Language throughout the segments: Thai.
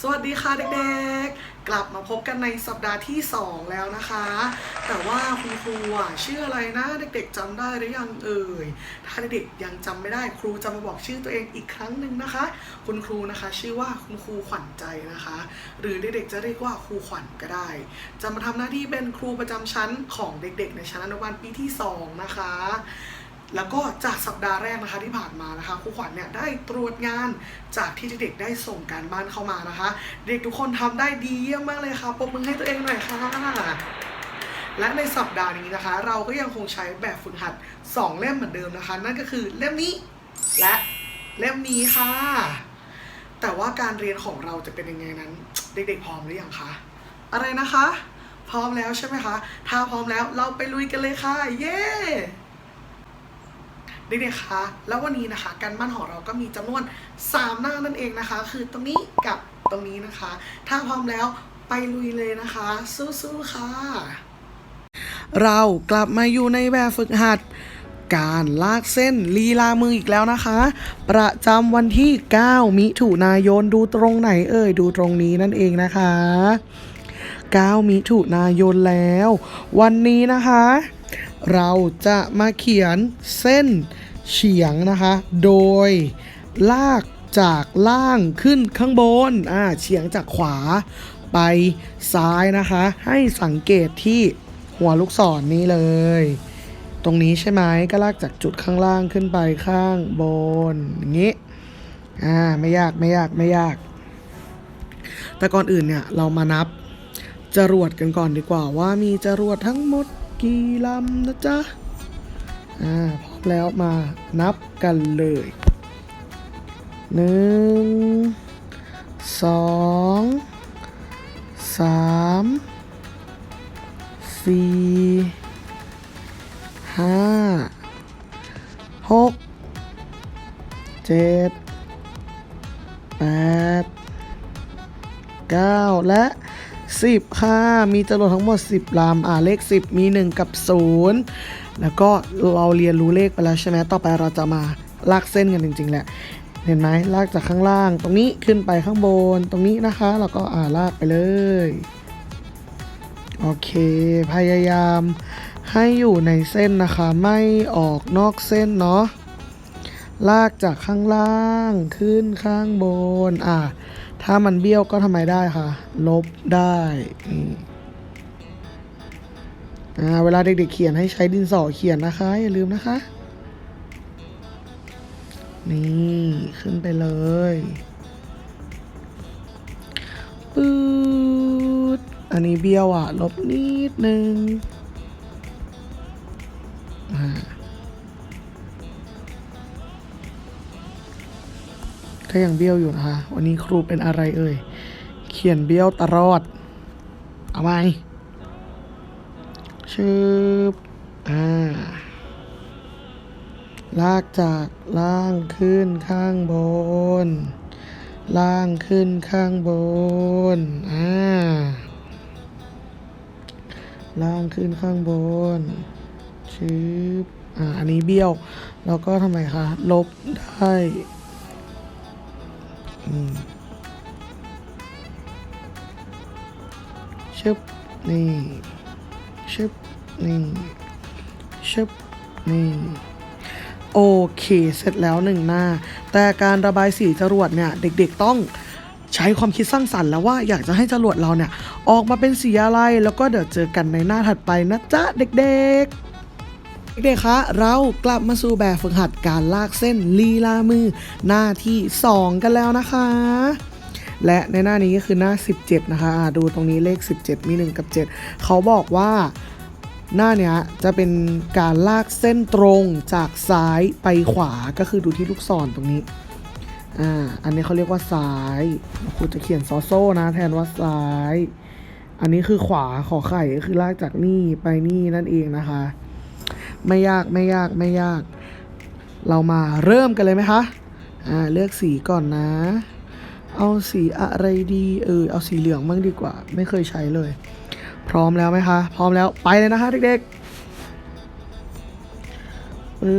สวัสดีค่ะเด็กๆ กลับมาพบกันในสัปดาห์ที่ 2 แล้วนะคะ แต่ว่าคุณครูอะชื่ออะไรนะเด็กๆจำได้หรือยังเอ่ย ถ้าเด็กๆยังจำไม่ได้ครูจะมาบอกชื่อตัวเองอีกครั้งหนึ่งนะคะ คุณครูนะคะชื่อว่าคุณครูขวัญใจนะคะ หรือเด็กๆจะเรียกว่าครูขวัญก็ได้ จะมาทำหน้าที่เป็นครูประจำชั้นของเด็กๆ ในชั้นอนุบาลปีที่ 2 นะคะ แล้วก็จากสัปดาห์แรกนะคะที่ผ่านมานะคะครูขวัญเนี่ยได้ตรวจงานจากที่เด็กๆได้ส่งการบ้านเข้ามานะคะ เด็กทุกคนทำได้ดีเยี่ยมมากเลยค่ะปรบมือให้ตัวเองหน่อยค่ะและในสัปดาห์นี้นะคะ เราก็ยังคงใช้แบบฝึกหัด 2 เล่มเหมือนเดิมนะคะ นั่นก็คือเล่มนี้และเล่มนี้ค่ะ แต่ว่าการเรียนของเราจะเป็นยังไงนั้น เด็กๆพร้อมหรือยังคะอะไรนะคะ พร้อมแล้วใช่ไหมคะถ้าพร้อมแล้วเราไปลุยกันเลยค่ะ เย้ เด็กๆคะ แล้ววันนี้นะคะการบ้านของเราก็มีจำนวน 3 หน้านั่นเองนะคะ คือตรงนี้กับตรงนี้นะคะ ถ้าพร้อมแล้วไปลุยเลยนะคะ สู้ๆค่ะ เรากลับมาอยู่ในแบบฝึกหัด การลากเส้นลีลามืออีกแล้วนะคะ ประจำวันที่ 9 มิถุนายนดูตรงไหนเอ่ยดูตรงนี้นั่นเองนะคะ 9 มิถุนายนแล้ว วันนี้นะคะ เราจะมาเขียนเส้นเฉียงนะคะ โดยลากจากล่างขึ้นข้างบน อ่า เฉียงจากขวาไปซ้ายนะคะ ให้สังเกตที่หัวลูกศรนนี้เลย ตรงนี้ใช่ไหมก็ลากจากจุดข้างล่างขึ้นไปข้างบน อย่างนี้ อ่า ไม่ยากไม่ยากไม่ยาก แต่ก่อนอื่นเนี่ยเรามานับจรวดกันก่อนดีกว่าว่ามีจรวดทั้งหมด กี่ลำนะจ๊ะ อ่า พร้อมแล้วมานับกันเลยหนึ่งสองสามสี่ห้าหกเจ็ดแปดเก้าและ สิบค่ะ มีจำนวนทั้งหมด 10ลำอ่าเลข 10 มี 1 กับ 0 แล้วก็เราเรียนรู้เลขไปแล้วใช่ไหมต่อไปเราจะมาลากเส้นกันจริง ๆ แหละ เห็นไหมลากจากข้างล่าง ตรงนี้ขึ้นไปข้างบนตรงนี้นะคะ แล้วก็อ่าลากไปเลยโอเค พยายามให้อยู่ในเส้นนะคะ ไม่ออกนอกเส้นเนาะลากจากข้างล่างขึ้นข้างบน อะ ถ้ามันเบี้ยวก็ทำไมได้คะลบได้อ่าเวลาเด็กๆเขียนให้ใช้ดินสอเขียนนะคะ อย่าลืมนะคะ นี่ขึ้นไปเลยปื๊ดอันนี้เบี้ยวอะ ลบนิดนึงอ่า ก็ยังเบี้ยวอยู่นะคะ วันนี้ครูเป็นอะไรเอ่ย เขียนเบี้ยวตลอด เอาไหมชืบอ่า ลากจากล่างขึ้นข้างบน ล่างขึ้นข้างบน อ่า ล่างขึ้นข้างบนชืบอ่า อันนี้เบี้ยว แล้วก็ทำไมคะ ลบได้ ชึบนี่ชึบนี่ชึบนี่โอเค เสร็จแล้วหนึ่งหน้า แต่การระบายสีจรวดเนี่ย เด็กๆต้องใช้ความคิดสร้างสรรค์แล้วว่าอยากจะให้จรวดเราเนี่ย ออกมาเป็นสีอะไร แล้วก็เดี๋ยวเจอกันในหน้าถัดไปนะจ๊ะเด็กๆ เด็กๆคะเรากลับมาสู่แบบฝึกหัดการลากเส้นลีลามือ หน้าที่ 2 กันแล้วนะคะ และในหน้านี้ก็คือหน้า 17 นะคะดูตรงนี้เลข 17 มี 1 กับ 7 เขาบอกว่าหน้าเนี้ยจะเป็นการลากเส้นตรงจากซ้ายไปขวาก็คือดูที่ลูกศรตรงนี้อ่าอันนี้เขาเรียกว่าซ้ายครูจะเขียนซอโซ่นะแทนว่าซ้าย อันนี้คือขวาขอไข่ก็คือลากจากนี่ไปนี่นั่นเองนะคะ ไม่ยากไม่ยากไม่ยาก เรามาเริ่มกันเลยไหมคะอ่าเลือกสีก่อนนะ เอาสีอะไรดีเออเอาสีเหลืองบ้างดีกว่า ไม่เคยใช้เลย พร้อมแล้วไหมคะ พร้อมแล้วไปเลยนะคะเด็กๆปื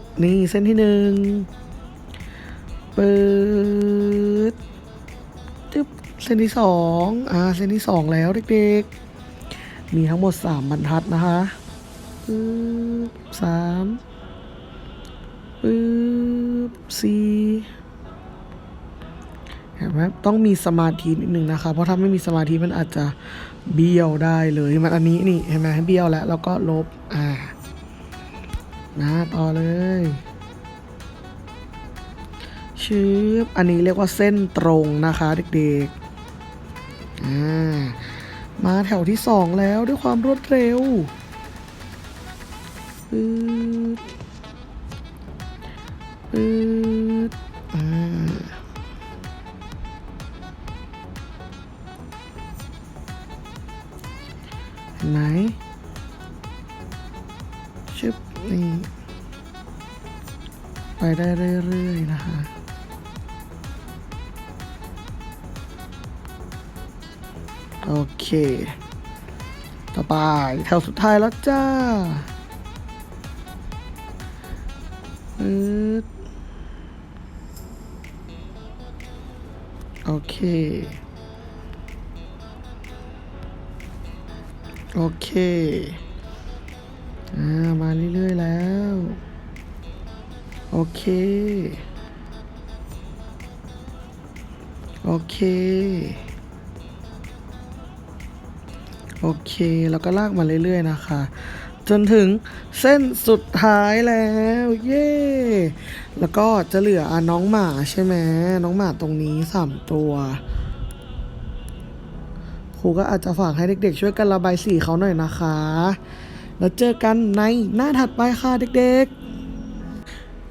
ดนี่เส้นที่หนึ่งปืดจึ๊บเส้นที่สองอ่าเส้นที่สองแล้วเด็กๆมีทั้งหมดสามบรรทัดนะคะ ปึ๊บสามปึ๊บสี่เห็นไหมต้องมีสมาธินิดหนึ่งนะคะ เพราะถ้าไม่มีสมาธิมันอาจจะเบี้ยวได้เลยมันอันนี้นี่เห็นไหมเบี้ยวแล้วแล้วก็ลบอ่านะต่อเลยชืบอันนี้เรียกว่าเส้นตรงนะคะเด็กๆ อ่า มาแถวที่สองแล้วด้วยความรวดเร็ว ปึ๊ดปึ๊ดอ่าเห็นไหมชึบนี่ไปได้เรื่อยๆนะคะโอเค ต่อไปแถวสุดท้ายแล้วจ้า ปึ๊ดโอเค โอเค อ่า มาเรื่อย ๆ แล้ว โอเค โอเค โอเค แล้วก็ลากมาเรื่อย ๆ นะคะ จนถึงเส้นสุดท้ายแล้ว เย้ แล้วก็จะเหลืออน้องหมาใช่ไหมน้องหมาตรงนี้สามตัวครูก็อาจจะฝากให้เด็กๆ ช่วยกันระบายสีเขาหน่อยนะคะ แล้วเจอกันในหน้าถัดไปค่ะเด็กๆ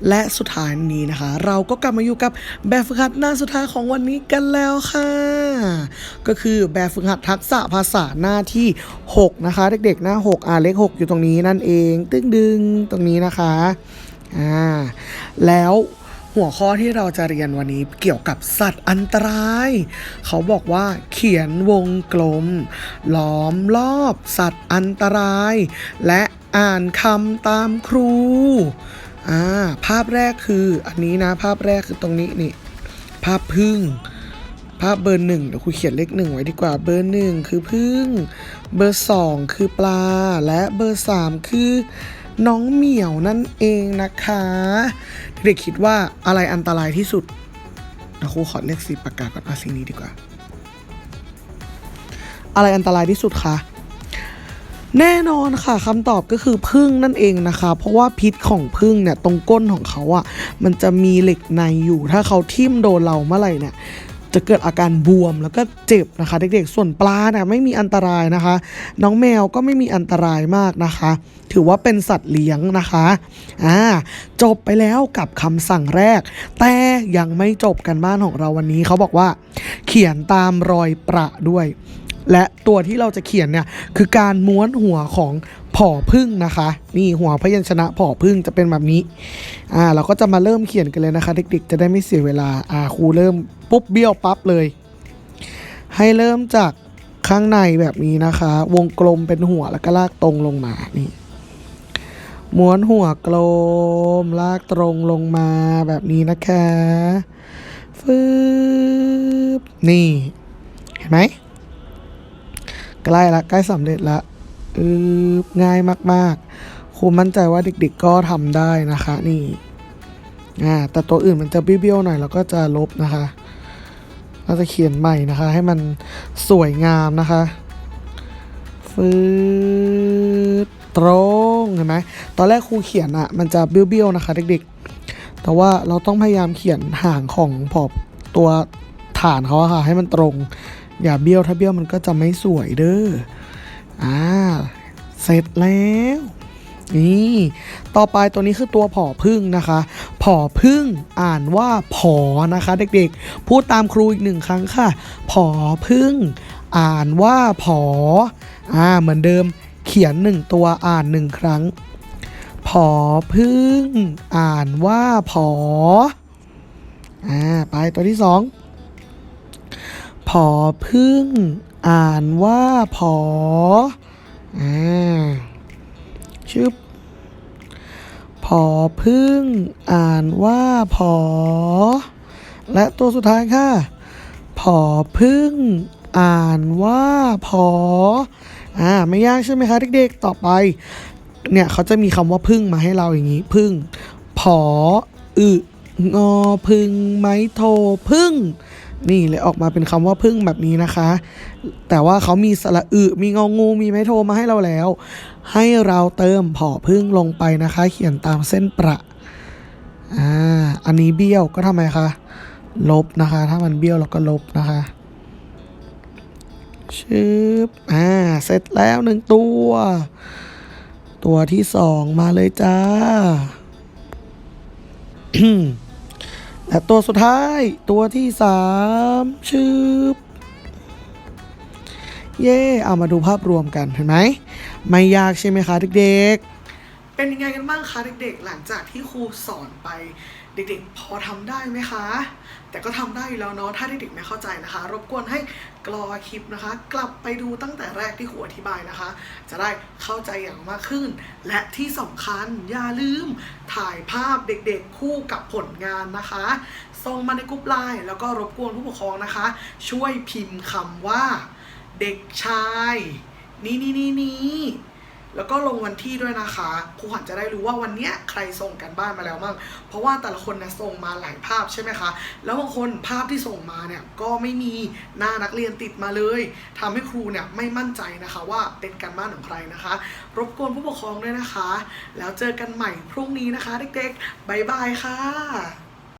และสุดท้ายนี้นะคะ เราก็กลับมาอยู่กับแบบฝึกหัดหน้าสุดท้ายของวันนี้กันแล้วค่ะ ก็คือแบบฝึกหัดทักษะภาษาหน้าที่ 6 นะคะ เด็กๆ หน้า 6อ่าเลข 6 อยู่ตรงนี้นั่นเองตึ้งดึงตรงนี้นะคะอ่าแล้วหัวข้อที่เราจะเรียนวันนี้เกี่ยวกับสัตว์อันตราย เขาบอกว่าเขียนวงกลม ล้อมรอบสัตว์อันตราย และอ่านคำตามครู อ่าภาพแรกคืออันนี้นะภาพแรกคือตรงนี้นี่ ภาพพึ่ง ภาพเบอร์หนึ่งเดี๋ยวครูเขียนเลขหนึ่งไว้ดีกว่าเบอร์หนึ่งคือพึ่ง เบอร์สองคือปลา และเบอร์สามคือน้องเหมียวนั่นเองนะคะ เด็กคิดว่าอะไรอันตรายที่สุดเดี๋ยวครูขอเลือกสีปากกาก่อนอาสีนี้ดีกว่า อะไรอันตรายที่สุดคะ แน่นอนค่ะคำตอบก็คือพึ่งนั่นเองนะคะ เพราะว่าพิษของพึ่งเนี่ยตรงก้นของเขาอะ่ะมันจะมีเหล็กในอยู่ ถ้าเขาทิ่มโดนเราเมื่อไหร่เนี่ยจะเกิดอาการบวมแล้วก็เจ็บนะคะ เด็กๆ ส่วนปลาเนี่ยไม่มีอันตรายนะคะ น้องแมวก็ไม่มีอันตรายมากนะคะ ถือว่าเป็นสัตว์เลี้ยงนะคะอ่าจบไปแล้วกับคำสั่งแรก แต่ยังไม่จบกันบ้านของเราวันนี้เขาบอกว่า เขียนตามรอยประด้วย และตัวที่เราจะเขียนเนี่ยคือการม้วนหัวของผอพึ่งนะคะ นี่หัวพยัญชนะผอพึ่งจะเป็นแบบนี้อ่าเราก็จะมาเริ่มเขียนกันเลยนะคะเด็กๆ จะได้ไม่เสียเวลาอ่าครูเริ่มปุ๊บเบี้ยวปั๊บเลย ให้เริ่มจากข้างในแบบนี้นะคะ วงกลมเป็นหัวแล้วก็ลากตรงลงมานี่ม้วนหัวกลม ลากตรงลงมาแบบนี้นะคะฟืบนี่ เห็นไหม ใกล้ละใกล้สำเร็จละอือง่ายมากๆครูมั่นใจว่าเด็กๆก็ทำได้นะคะ นี่อ่าแต่ตัวอื่นมันจะเบี้ยวๆหน่อยเราก็จะลบนะคะ เราจะเขียนใหม่นะคะ ให้มันสวยงามนะคะฟืดตรงเห็นไหมตอนแรกครูเขียนอะมันจะเบี้ยวๆนะคะเด็กๆ แต่ว่าเราต้องพยายามเขียนห่างของพอบตัวฐานเขาอะค่ะ ให้มันตรง อย่าเบี้ยวถ้าเบี้ยวมันก็จะไม่สวยเด้ออ่าเสร็จแล้วนี่ต่อไปตัวนี้คือตัวผอพึ่งนะคะ ผอพึ่งอ่านว่าผอนะคะ เด็กๆ พูดตามครูอีกหนึ่งครั้งค่ะ ผอพึ่ง อ่านว่าผออ่าเหมือนเดิมเขียนหนึ่งตัวอ่านหนึ่งครั้ง ผอพึ่ง อ่านว่าผออ่าไปตัวที่สอง ผอพึ่ง อ่านว่าผออ่าชึบผอพึ่ง อ่านว่าผอ และตัวสุดท้ายค่ะผอพึ่ง อ่านว่าผออ่าไม่ยากใช่ไหมคะเด็กๆต่อไป เนี่ยเขาจะมีคำว่าพึ่งมาให้เราอย่างนี้ พึ่งผออึงอพึ่งไม้โทพึ่ง นี่เลยออกมาเป็นคำว่าพึ่งแบบนี้นะคะ แต่ว่าเขามีสระอึมีงองูมีไม้โทมาให้เราแล้ว ให้เราเติมผอพึ่งลงไปนะคะ เขียนตามเส้นประอ่าอันนี้เบี้ยวก็ทำไมคะลบนะคะ ถ้ามันเบี้ยวเราก็ลบนะคะชึบอ่าเสร็จแล้วหนึ่งตัว ตัวที่สองมาเลยจ้า และตัวสุดท้ายตัวที่สามชึบเย่เอามาดูภาพรวมกันเห็นไหมไม่ยากใช่ไหมคะเด็กๆ เป็นยังไงกันบ้างคะเด็กๆ หลังจากที่ครูสอนไป เด็กๆ พอทำได้ไหมคะ แต่ก็ทำได้อยู่แล้วเนาะถ้าเด็กๆไม่เข้าใจนะคะ รบกวนให้กรอคลิปนะคะ กลับไปดูตั้งแต่แรกที่ครูอธิบายนะคะ จะได้เข้าใจอย่างมากขึ้น และที่สำคัญอย่าลืมถ่ายภาพเด็กๆ คู่กับผลงานนะคะส่งมาในกรุ๊ปไลน์แล้วก็รบกวนผู้ปกครองนะคะ ช่วยพิมพ์คำว่า เด็กชาย นี่นี่นี่นี่ ก็ลงวันที่ด้วยนะคะครูขวัญจะได้รู้ว่าวันเนี้ยใครส่งกันบ้านมาแล้วมั่งเพราะว่าแต่ละคนนะส่งมาหลายภาพใช่ไหมคะ แล้วบางคนภาพที่ส่งมาเนี่ยก็ไม่มีหน้านักเรียนติดมาเลยทำให้ครูเนี่ยไม่มั่นใจนะคะว่าเป็นการบ้านของใครนะคะ รบกวนผู้ปกครองด้วยนะคะ แล้วเจอกันใหม่พรุ่งนี้นะคะเด็กๆบ๊ายบายค่ะ